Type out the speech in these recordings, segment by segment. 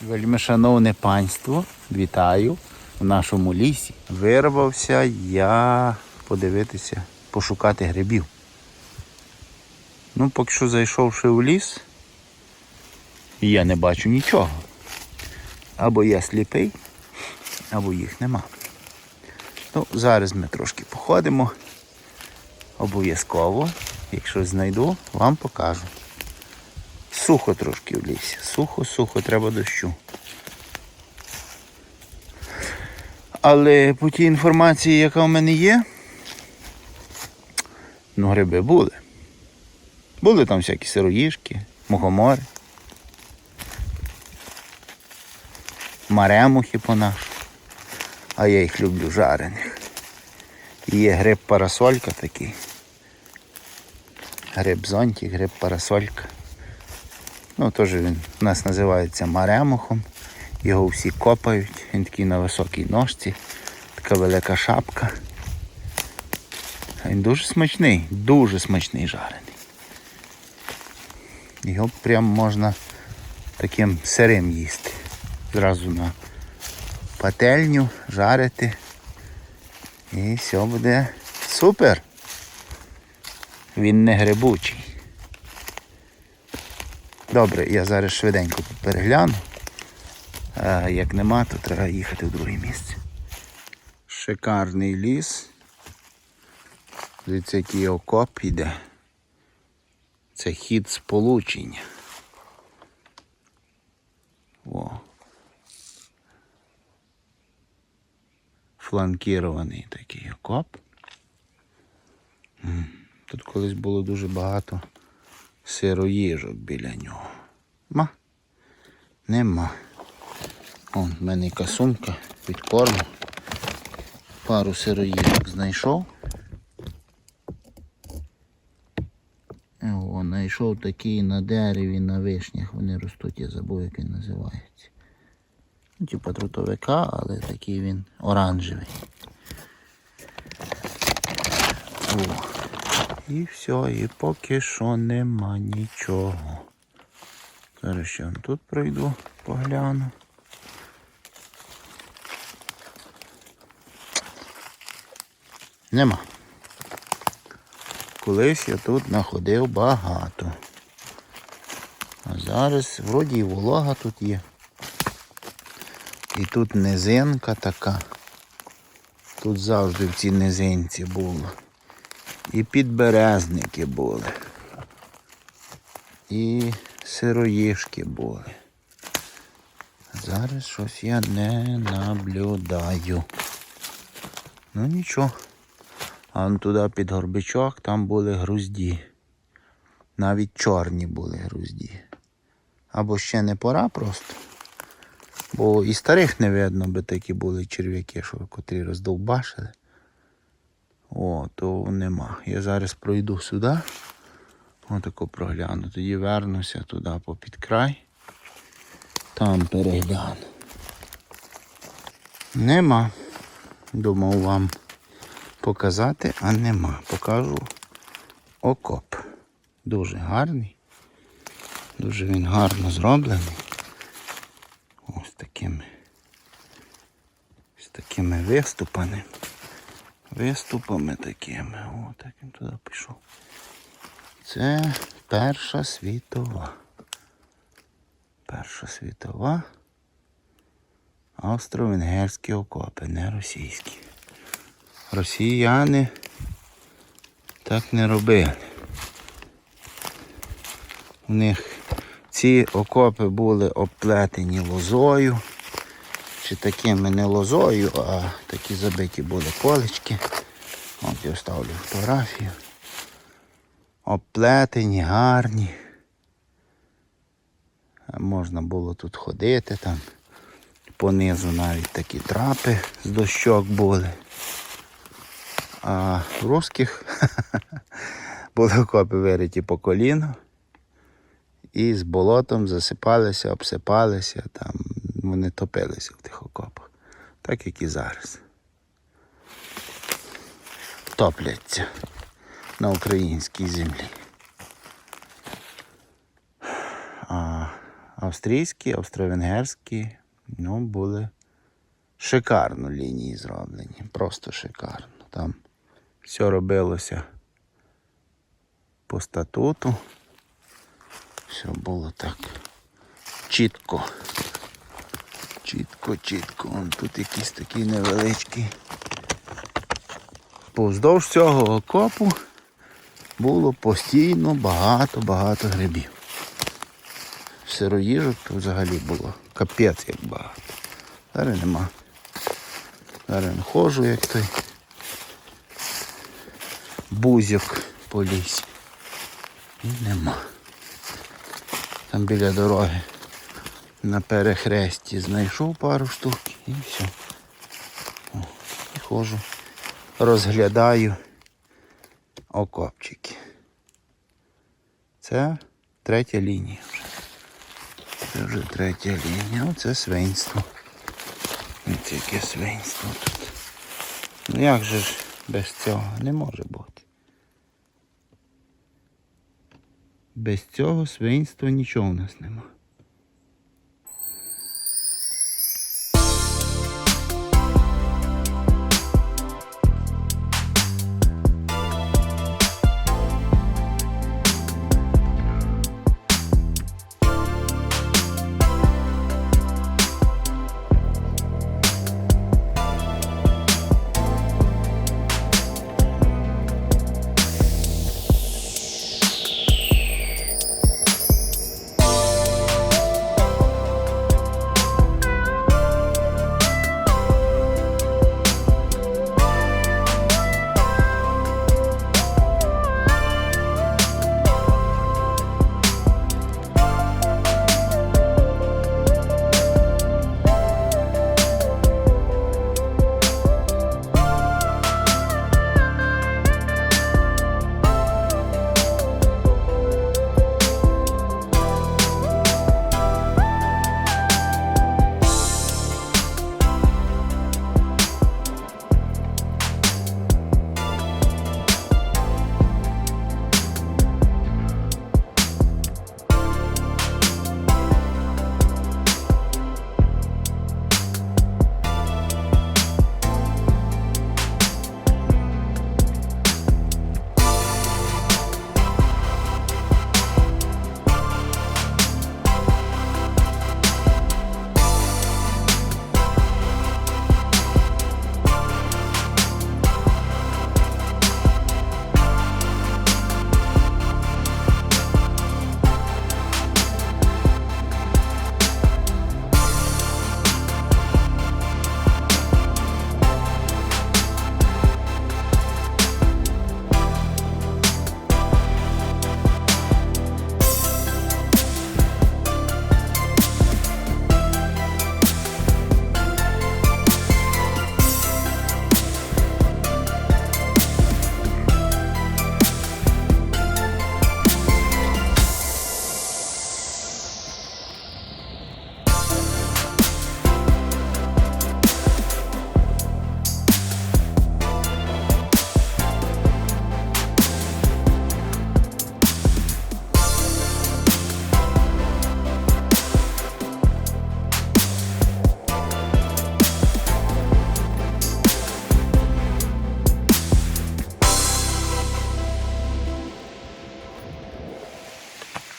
Вельми шановне панство, вітаю в нашому лісі. Вирвався я подивитися, пошукати грибів. Ну, поки що зайшовши в ліс, я не бачу нічого. Або я сліпий, або їх нема. Ну, зараз ми трошки походимо. Обов'язково, якщо знайду, вам покажу. Сухо трошки в лісі. Сухо, сухо, треба дощу. Але по тій інформації, яка в мене є, ну гриби були. Були там всякі сироїшки, мухомори, маремухи по нашу. А я їх люблю жарених. Є гриб парасолька такий. Гриб зонтик, гриб парасолька. Ну, теж він у нас називається маремухом. Його всі копають. Він такий на високій ножці, така велика шапка. Він дуже смачний, дуже смачний жарений. Його прям можна таким сирим їсти. Зразу на пательню жарити. І все буде супер. Він не грибучий. Добре, я зараз швиденько перегляну. А як нема, то треба їхати в друге місце. Шикарний ліс. Дивіться, який окоп іде. Це хід сполучення. О. Фланкірований такий окоп. Тут колись було дуже багато сироїжок біля нього. Ма? Нема. Вон в мене яка сумка від корму. Пару сироїжок знайшов. О, знайшов такий на дереві, на вишнях. Вони ростуть, я забув, як він називається. Ну, типа трутовика, але такий він оранжевий. О. І все, і поки що нема нічого. Зараз ще тут пройду, погляну. Нема. Колись я тут знаходив багато. А зараз вроді і волога тут є. І тут низинка така. Тут завжди в цій низинці було. І підберезники були. І сироїшки були. Зараз щось я не наблюдаю. Ну нічого. А туди під горбичок там були грузді. Навіть чорні були грузді. Або ще не пора просто. Бо і старих не видно, би такі були черв'яки, що котрі роздовбашили. О, то нема. Я зараз пройду сюди. Отако прогляну. Тоді вернуся туди попід край. Там перегляну. Нема. Думав вам показати, а нема. Покажу окоп. Дуже гарний. Дуже він гарно зроблений. Ось такими. З такими виступами. Виступами такими. О, так він туди пішов. Це Перша світова. Перша світова. Австро-венгерські окопи, не російські. Росіяни так не робили. У них ці окопи були обплетені лозою. Чи такими не лозою, а такі забиті були колечки. От я ставлю фотографію. Обплетені, гарні. Можна було тут ходити там. Понизу навіть такі трапи з дощок були. А русських були окопи вириті по коліно. І з болотом засипалися, обсипалися, там вони топилися в тих окопах. Так як і зараз. Топляться на українській землі. А, австрійські, австро-венгерські, ну, були шикарно лінії зроблені. Просто шикарно. Там все робилося по статуту. Все було так чітко. Чітко, чітко. Вон тут якийсь такий невеличкий. Повздовж цього окопу було постійно багато-багато грибів. Сироїжок тут взагалі було капець як багато. Зараз нема. Зараз не ходжу, як той бузьок по лісі. І нема. Там біля дороги на перехресті знайшов пару штук і все. О, ходжу, розглядаю окопчики. Це третя лінія вже. Це вже третя лінія. Оце свинство. Ось яке свинство тут. Ну як же ж без цього не може бути. Без цього свинства нічого в нас нема.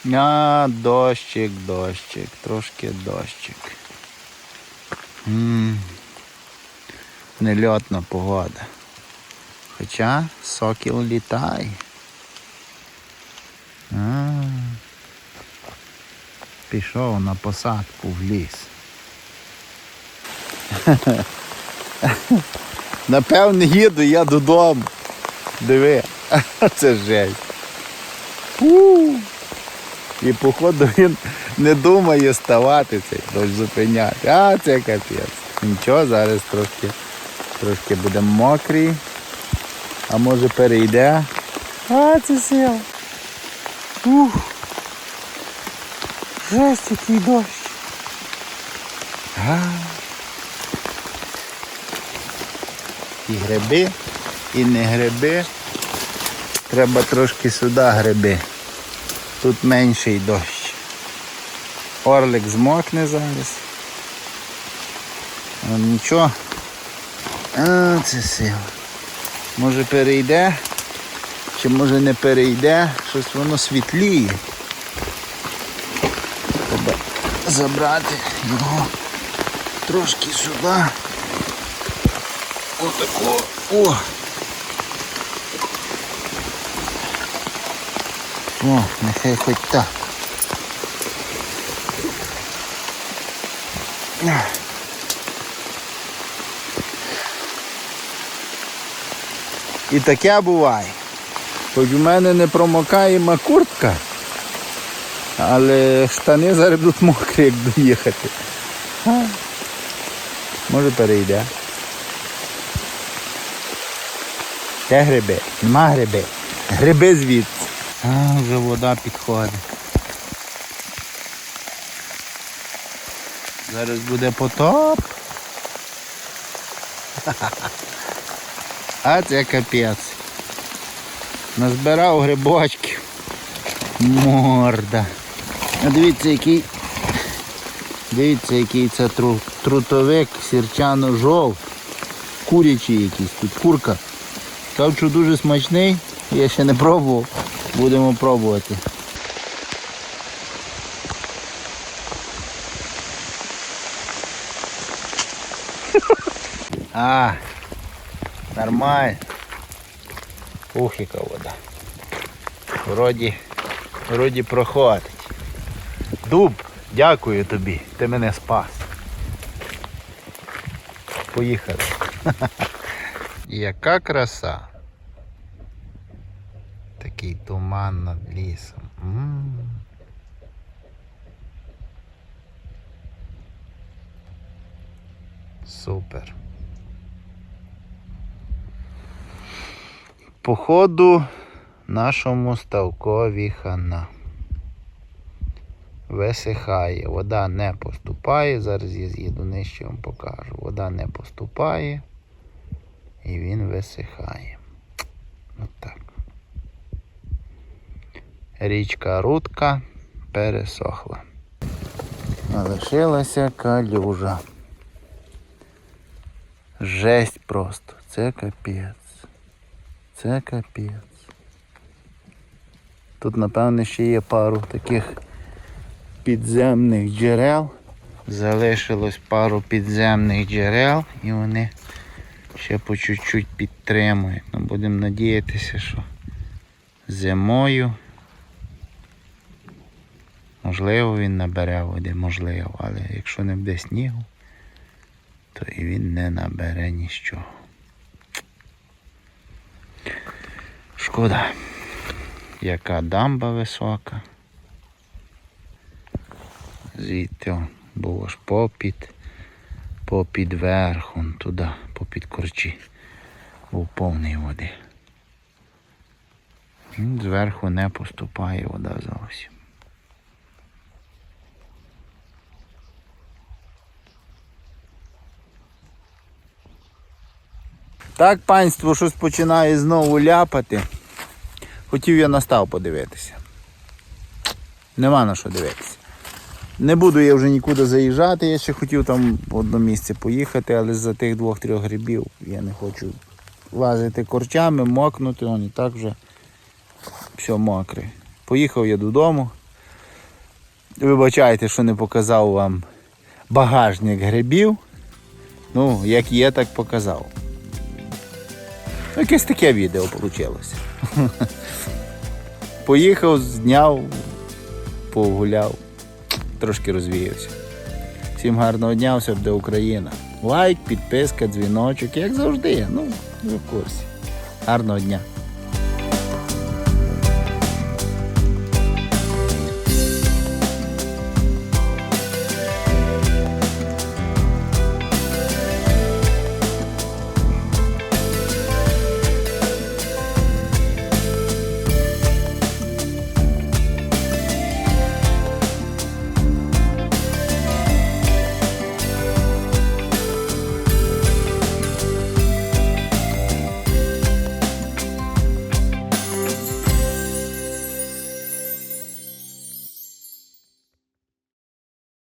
А, дощик, дощик, трошки дощик. м Нельотна погода. Хоча сокіл літає. А, пішов на посадку в ліс. Напевне, їду я додому. Диви, це жесть. І походу він не думає ставати цей дощ зупиняти. А це капець. Нічого, зараз трошки, трошки буде мокрий. А може перейде. А, це сила. Ух. Жесть, який дощ. А. І гриби, і не гриби. Треба трошки сюди гриби. Тут менший дощ. Орлик змокне зараз. А нічого. А, це сила. Може перейде, чи може не перейде, щось воно світліє. Треба забрати його трошки сюди. Отако. О! О, нехай хоч так. І таке буває. Хоч у мене не промокаєма куртка, але штани зараз будуть мокрі, як доїхати. А, Може перейде. Де гриби? Нема гриби. Гриби звідси. А, вже вода підходить. Зараз буде потоп. А це капець. Назбирав грибочків. Морда. А дивіться, який. Дивіться, який це тру... трутовик сірчано-жовт. Курячий якийсь тут курка. Що дуже смачний, я ще не пробував. Будемо пробувати. А, нормально. Ух, вода. Вроді, вроді проходить. Дуб, дякую тобі, ти мене спас. Поїхали. Яка краса. Такий туман над лісом. М. Супер. Походу нашому ставкові хана. Висихає. Вода не поступає. Зараз я з'їду нижче вам покажу. Вода не поступає і він висихає. Отак. Річка Рудка пересохла. А лишилася калюжа. Жесть просто. Це капець. Це капець. Тут, напевне, ще є пару таких підземних джерел. Залишилось пару підземних джерел і вони ще по чуть-чуть підтримують. Ну, будемо надіятися, що зимою можливо він набере води, можливо, але якщо не буде снігу, то і він не набере нічого. Шкода, яка дамба висока. Звідти був аж попід, попід верхом, туди, попід корчі. Був повний води. Зверху не поступає вода зовсім. Так, панство, щось починає знову ляпати. Хотів я настав подивитися. Нема на що дивитися. Не буду я вже нікуди заїжджати, я ще хотів там в одне місце поїхати, але за тих двох-трьох грибів я не хочу лазити корчами, мокнути, он і так вже все мокре. Поїхав я додому. Вибачайте, що не показав вам багажник грибів. Ну, як є, так показав. Якесь таке відео вийшло. Поїхав, зняв, погуляв, трошки розвіявся. Всім гарного дня, все буде Україна. Лайк, підписка, дзвіночок, як завжди. Ну, в курсі. Гарного дня.